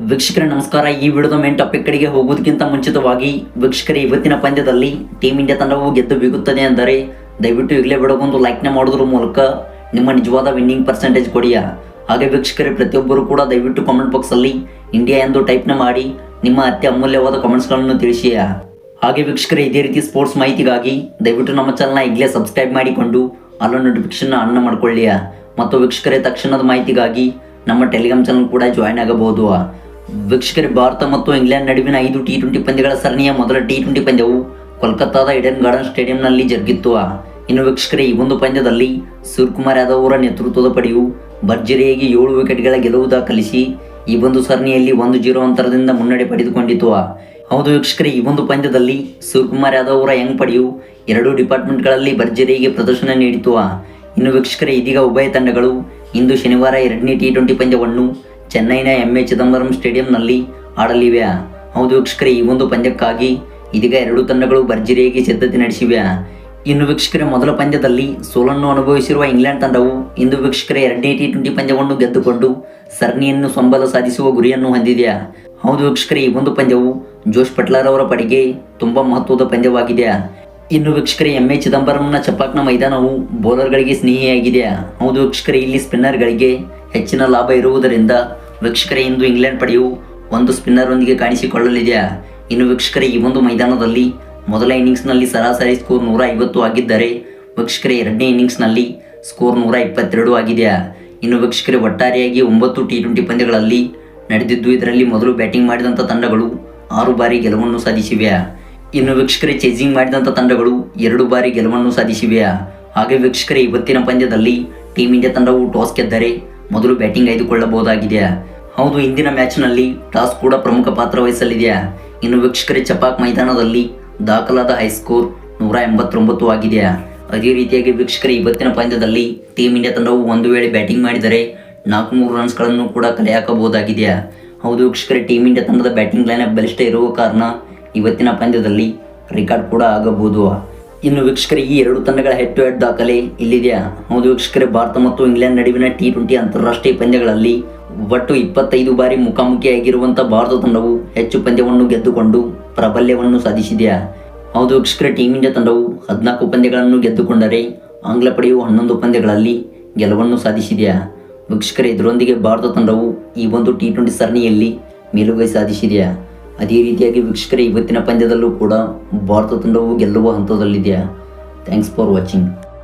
ವೀಕ್ಷಕರೇ, ನಮಸ್ಕಾರ. ಈ ವಿಡಿಯೋದ ಮೇನ್ ಟಾಪಿಕ್ ಕಡೆಗೆ ಹೋಗೋದಕ್ಕಿಂತ ಮುಂಚಿತವಾಗಿ ವೀಕ್ಷಕರ, ಇವತ್ತಿನ ಪಂದ್ಯದಲ್ಲಿ ಟೀಮ್ ಇಂಡಿಯಾ ತಂಡವು ಗೆದ್ದು ಬೀಗುತ್ತದೆ ಅಂದರೆ ದಯವಿಟ್ಟು ಈಗಲೇ ಲೈಕ್ ಲೈಕ್ನ ಮಾಡೋದ್ರ ಮೂಲಕ ನಿಮ್ಮ ನಿಜವಾದ ವಿನ್ನಿಂಗ್ ಪರ್ಸೆಂಟೇಜ್ ಕೊಡಿಯ. ಹಾಗೆ ವೀಕ್ಷಕರೇ, ಪ್ರತಿಯೊಬ್ಬರು ಕೂಡ ದಯವಿಟ್ಟು ಕಾಮೆಂಟ್ ಬಾಕ್ಸಲ್ಲಿ ಇಂಡಿಯಾ ಎಂದು ಟೈಪ್ನ ಮಾಡಿ ನಿಮ್ಮ ಅತ್ಯ ಅಮೂಲ್ಯವಾದ ಕಾಮೆಂಟ್ಸ್ಗಳನ್ನು ತಿಳಿಸಿಯಾ ಹಾಗೆ ವೀಕ್ಷಕರೇ, ಇದೇ ರೀತಿ ಸ್ಪೋರ್ಟ್ಸ್ ಮಾಹಿತಿಗಾಗಿ ದಯವಿಟ್ಟು ನಮ್ಮ ಚಾನಲ್ನ ಈಗಲೇ ಸಬ್ಸ್ಕ್ರೈಬ್ ಮಾಡಿಕೊಂಡು ಅಲ್ಲ ನೋಟಿಫಿಕೇಶನ್ ಅನ್ನ ಮಾಡ್ಕೊಳ್ಳಿಯ. ಮತ್ತು ವೀಕ್ಷಕರೇ, ತಕ್ಷಣದ ಮಾಹಿತಿಗಾಗಿ ನಮ್ಮ ಟೆಲಿಗ್ರಾಮ್ ಚಾನಲ್ ಕೂಡ ಜಾಯ್ನ್ ಆಗಬಹುದು. ವೀಕ್ಷಕರೇ, ಭಾರತ ಮತ್ತು ಇಂಗ್ಲೆಂಡ್ ನಡುವಿನ ಐದು ಟಿ ಟ್ವೆಂಟಿ ಪಂದ್ಯಗಳ ಸರಣಿಯ ಮೊದಲ ಟಿ ಟ್ವೆಂಟಿ ಪಂದ್ಯವು ಕೋಲ್ಕತ್ತಾದ ಇಡನ್ ಗಾರ್ಡನ್ ಸ್ಟೇಡಿಯಂನಲ್ಲಿ ಜರುಗಿತ್ತು. ಇನ್ನು ವೀಕ್ಷಕರೇ, ಈ ಒಂದು ಪಂದ್ಯದಲ್ಲಿ ಸೂರ್ಯಕುಮಾರ್ ಯಾದವ್ ಅವರ ನೇತೃತ್ವದ ಪಡೆಯು ಭರ್ಜರಿಯಾಗಿ ಏಳು ವಿಕೆಟ್ಗಳ ಗೆಲುವು ದಾಖಲಿಸಿ ಈ ಒಂದು ಸರಣಿಯಲ್ಲಿ ಒಂದು ಜೀರೋ ಅಂತರದಿಂದ ಮುನ್ನಡೆ ಪಡೆದುಕೊಂಡಿತು. ಹೌದು ವೀಕ್ಷಕರೇ, ಈ ಒಂದು ಪಂದ್ಯದಲ್ಲಿ ಸೂರ್ಯಕುಮಾರ್ ಯಾದವ್ ಅವರ ಯಂಗ್ ಪಡೆಯು ಎರಡು ಡಿಪಾರ್ಟ್ಮೆಂಟ್ಗಳಲ್ಲಿ ಭರ್ಜರಿಯಾಗಿ ಪ್ರದರ್ಶನ ನೀಡಿತು. ಇನ್ನು ವೀಕ್ಷಕರೇ, ಇದೀಗ ಉಭಯ ತಂಡಗಳು ಇಂದು ಶನಿವಾರ ಎರಡನೇ ಟಿ ಟ್ವೆಂಟಿ ಪಂದ್ಯವನ್ನು ಚೆನ್ನೈನ ಎಂ ಎ ಚಿದಂಬರಂ ಸ್ಟೇಡಿಯಂನಲ್ಲಿ ಆಡಲಿವೆ. ಹೌದು ವೀಕ್ಷಕರೇ, ಈ ಒಂದು ಪಂದ್ಯಕ್ಕಾಗಿ ಇದೀಗ ಎರಡು ತಂಡಗಳು ಭರ್ಜರಿಯಾಗಿ ಸಿದ್ಧತೆ ನಡೆಸಿವೆ. ಇನ್ನು ವೀಕ್ಷಕರೇ, ಮೊದಲ ಪಂದ್ಯದಲ್ಲಿ ಸೋಲನ್ನು ಅನುಭವಿಸಿರುವ ಇಂಗ್ಲೆಂಡ್ ತಂಡವು ಇಂದು ವೀಕ್ಷಕರೇ ಎರಡನೇ ಟಿ ಟ್ವೆಂಟಿ ಪಂದ್ಯವನ್ನು ಗೆದ್ದುಕೊಂಡು ಸರಣಿಯನ್ನು ಸಂಬಲ ಸಾಧಿಸುವ ಗುರಿಯನ್ನು ಹೊಂದಿದೆ. ಹೌದು ವೀಕ್ಷಕರೇ, ಈ ಒಂದು ಪಂದ್ಯವು ಜೋಶ್ ಪಟ್ಲರ್ ಅವರ ಪಡೆಗೆ ತುಂಬಾ ಮಹತ್ವದ ಪಂದ್ಯವಾಗಿದೆ. ಇನ್ನು ವೀಕ್ಷಕರೇ ಎಂ ಎ ಚಿದಂಬರಂನ ಚಪ್ಪಾಕ್ನ ಮೈದಾನವು ಬೌಲರ್ಗಳಿಗೆ ಸ್ನೇಹಿಯಾಗಿದೆ. ಹೌದು ವೀಕ್ಷಕರೇ, ಇಲ್ಲಿ ಸ್ಪಿನ್ನರ್ಗಳಿಗೆ ಹೆಚ್ಚಿನ ಲಾಭ ಇರುವುದರಿಂದ ವೀಕ್ಷಕರೇ, ಇಂದು ಇಂಗ್ಲೆಂಡ್ ಪಡೆಯು ಒಂದು ಸ್ಪಿನ್ನರ್ನೊಂದಿಗೆ ಕಾಣಿಸಿಕೊಳ್ಳಲಿದೆ ಇನ್ನು ವೀಕ್ಷಕರೇ, ಈ ಒಂದು ಮೈದಾನದಲ್ಲಿ ಮೊದಲ ಇನ್ನಿಂಗ್ಸ್ನಲ್ಲಿ ಸರಾಸರಿ ಸ್ಕೋರ್ ನೂರ ಐವತ್ತು ಆಗಿದ್ದರೆ, ವೀಕ್ಷಕರೇ, ಎರಡನೇ ಇನ್ನಿಂಗ್ಸ್ನಲ್ಲಿ ಸ್ಕೋರ್ ನೂರ ಇಪ್ಪತ್ತೆರಡು ಆಗಿದೆ ಇನ್ನು ವೀಕ್ಷಕರೇ, ಒಟ್ಟಾರೆಯಾಗಿ ಒಂಬತ್ತು ಟಿ ಟ್ವೆಂಟಿ ಪಂದ್ಯಗಳಲ್ಲಿ ನಡೆದಿದ್ದು, ಇದರಲ್ಲಿ ಮೊದಲು ಬ್ಯಾಟಿಂಗ್ ಮಾಡಿದಂಥ ತಂಡಗಳು ಆರು ಬಾರಿ ಗೆಲುವನ್ನು ಸಾಧಿಸಿವೆ ಇನ್ನು ವೀಕ್ಷಕರೇ, ಚೇಸಿಂಗ್ ಮಾಡಿದಂಥ ತಂಡಗಳು ಎರಡು ಬಾರಿ ಗೆಲುವನ್ನು ಸಾಧಿಸಿವೆ ಹಾಗೆ ವೀಕ್ಷಕರೇ, ಇವತ್ತಿನ ಪಂದ್ಯದಲ್ಲಿ ಟೀಮ್ ಇಂಡಿಯಾ ತಂಡವು ಟಾಸ್ ಗೆದ್ದರೆ ಮೊದಲು ಬ್ಯಾಟಿಂಗ್ ಆಯ್ದುಕೊಳ್ಳಬಹುದಾಗಿದೆ ಹೌದು, ಇಂದಿನ ಮ್ಯಾಚ್ನಲ್ಲಿ ಟಾಸ್ ಕೂಡ ಪ್ರಮುಖ ಪಾತ್ರ ವಹಿಸಲಿದೆಯಾ? ಇನ್ನು ವೀಕ್ಷಕರೇ, ಚಪಾಕ್ ಮೈದಾನದಲ್ಲಿ ದಾಖಲಾದ ಹೈಸ್ಕೋರ್ ನೂರ ಎಂಬತ್ತೊಂಬತ್ತು ಆಗಿದೆಯಾ? ಅದೇ ರೀತಿಯಾಗಿ ವೀಕ್ಷಕರ, ಇವತ್ತಿನ ಪಂದ್ಯದಲ್ಲಿ ಟೀಮ್ ಇಂಡಿಯಾ ತಂಡವು ಒಂದು ವೇಳೆ ಬ್ಯಾಟಿಂಗ್ ಮಾಡಿದರೆ ನಾಲ್ಕು ಮೂರು ರನ್ಸ್ಗಳನ್ನು ಕೂಡ ಕಲೆ ಹೌದು ವೀಕ್ಷಕರೇ ಟೀಮ್ ಇಂಡಿಯಾ ತಂಡದ ಬ್ಯಾಟಿಂಗ್ ಲೈನ್ ಬಲಿಷ್ಠ ಇರುವ ಕಾರಣ ಇವತ್ತಿನ ಪಂದ್ಯದಲ್ಲಿ ರೆಕಾರ್ಡ್ ಕೂಡ ಆಗಬಹುದು. ಇನ್ನು ವೀಕ್ಷಕರೇ, ಈ ಎರಡು ತಂಡಗಳ ಹೆಡ್ ಟು ಹೆಡ್ ದಾಖಲೆ ಇಲ್ಲಿದೆಯಾ? ಹೌದು ವೀಕ್ಷಕರೇ, ಭಾರತ ಮತ್ತು ಇಂಗ್ಲೆಂಡ್ ನಡುವಿನ ಟಿ ಟ್ವೆಂಟಿ ಅಂತಾರಾಷ್ಟ್ರೀಯ ಪಂದ್ಯಗಳಲ್ಲಿ ಒಟ್ಟು ಇಪ್ಪತ್ತೈದು ಬಾರಿ ಮುಖಾಮುಖಿಯಾಗಿರುವಂಥ ಭಾರತ ತಂಡವು ಹೆಚ್ಚು ಪಂದ್ಯವನ್ನು ಗೆದ್ದುಕೊಂಡು ಪ್ರಾಬಲ್ಯವನ್ನು ಸಾಧಿಸಿದೆಯಾ ಹೌದು, ವೀಕ್ಷಕರೇ ಟೀಮ್ ಇಂಡಿಯಾ ತಂಡವು ಹದಿನಾಲ್ಕು ಪಂದ್ಯಗಳನ್ನು ಗೆದ್ದುಕೊಂಡರೆ ಆಂಗ್ಲ ಪಡೆಯು ಹನ್ನೊಂದು ಪಂದ್ಯಗಳಲ್ಲಿ ಗೆಲುವನ್ನು ಸಾಧಿಸಿದೆಯಾ ವೀಕ್ಷಕರ, ಇದರೊಂದಿಗೆ ಭಾರತ ತಂಡವು ಈ ಒಂದು ಟಿ ಟ್ವೆಂಟಿ ಸರಣಿಯಲ್ಲಿ ಮೇಲುಗೈ ಸಾಧಿಸಿದೆಯಾ ಅದೇ ರೀತಿಯಾಗಿ ವೀಕ್ಷಕರ, ಇವತ್ತಿನ ಪಂದ್ಯದಲ್ಲೂ ಕೂಡ ಭಾರತ ತಂಡವು ಗೆಲ್ಲುವ ಹಂತದಲ್ಲಿದೆಯಾ ಥ್ಯಾಂಕ್ಸ್ ಫಾರ್ ವಾಚಿಂಗ್